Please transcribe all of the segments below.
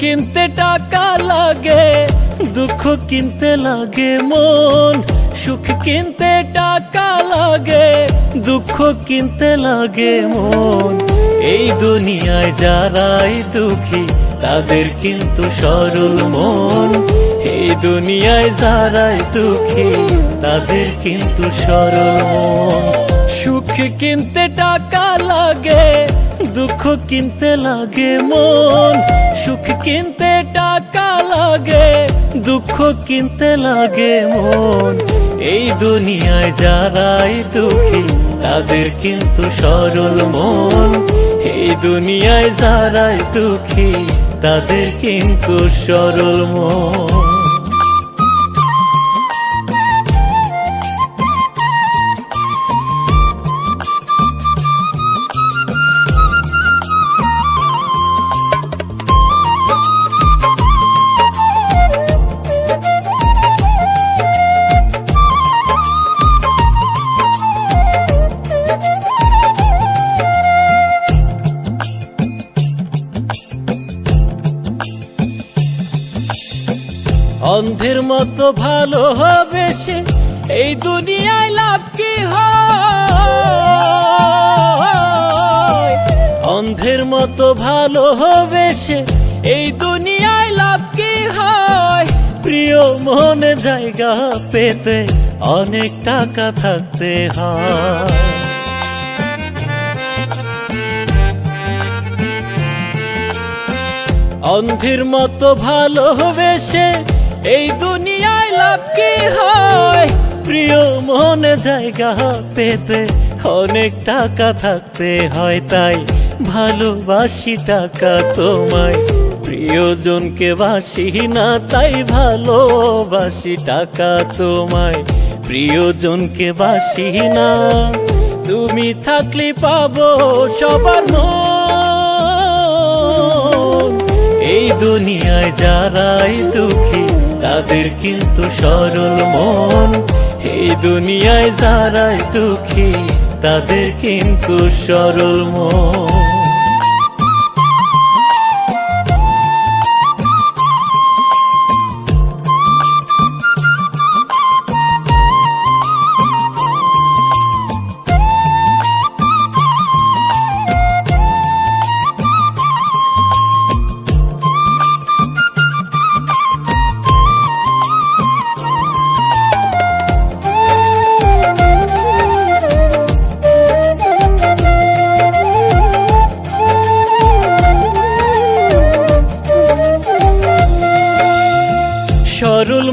কিনতে টাকা লাগে, দুঃখ কিনতে লাগে মন। সুখ কিনতে টাকা লাগে, দুঃখ কিনতে লাগে মন। এই দুনিয়ায় যারাই দুঃখী, তাদের কিন্তু সরল মন। এই দুনিয়ায় যারাই দুঃখী, তাদের কিন্তু সরল মন। সুখ কিনতে টাকা লাগে, দুঃখ কিনতে লাগে মন। সুখ কিনতে টাকা লাগে, দুঃখ কিনতে লাগে মন। এই দুনিয়ায় যারাই দুঃখী, তাদের কিন্তু সরল মন। এই দুনিয়ায় যারাই দুঃখী, তাদের কিন্তু সরল মন। অন্ধের মতো ভালো হবে সে। এই দুনিয়ায় লাভ কি অন্ধের মতো ভালো হবে সে। এই দুনিয়ায় লাভ কি হয়? প্রিয় মনে জায়গা পেতে অনেক টাকা থাকতে হয়। অন্ধের মতো ভালোবেসে এই দুনিয়ায় লাভ কি হয়? প্রিয় মনে জায়গা পেতে অনেক টাকা থাকতে হয়, তাই ভালোবাসি টাকা তোমায়। প্রিয়জনকে বাসি না, তাই ভালোবাসি টাকা তোমায়। প্রিয়জনকে বাসি না, তুমি থাকলে পাবো সবার এই দুনিয়ায় যারাই দুঃখী তাদের কিন্তু সরল মন। এই দুনিয়ায় যারাই দুঃখী তাদের কিন্তু সরল মন।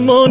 মনে